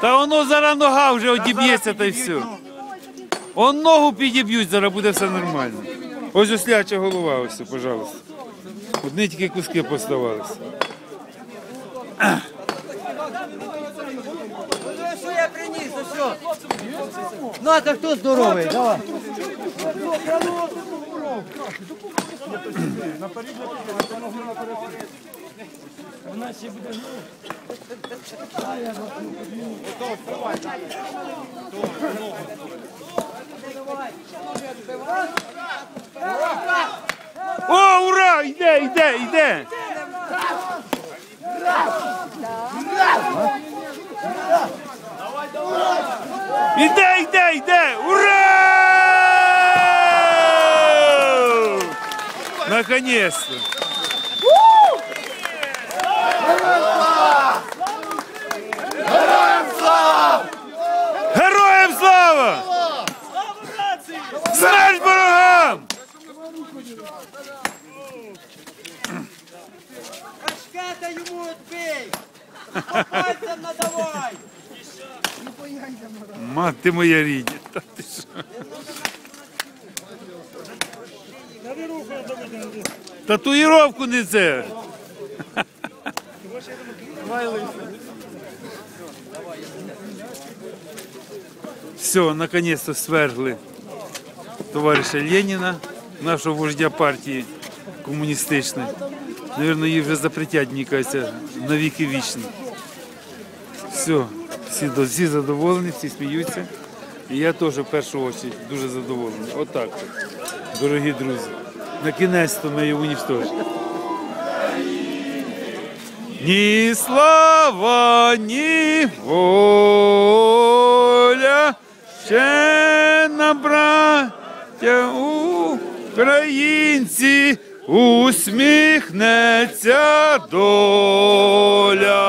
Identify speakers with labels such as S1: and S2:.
S1: Та воно зараз нога вже одіб'ється та й все. Он ногу підіб'ють, зараз буде все нормально. Ось осляча голова, ось, пожалуйста. Одні тільки куски поставалися.
S2: Що я приніс, ну що? Ну, а так хто здоровий? Давай.
S1: О, ура! Йде, йде, йде! Іде, йде, йде! Ура! Наконец-то! Слава! Смерть ворогам!
S2: Кашкета йому відбий! Пальцем надавай!
S1: Мати моя рідня. Та ти що? Татуїровку не це. Все, наконец-то свергли товариша Леніна, нашого вождя партії комуністичної. Наверно, її вже запретять, мені кажеться, на вічні. Все, всі, всі задоволені, всі сміються. І я теж в першу чергу дуже задоволений. Отак, от, дорогі друзі. На кінець-то ми його уничтожимо. Ні слава, ні на браття українці усміхнеться доля.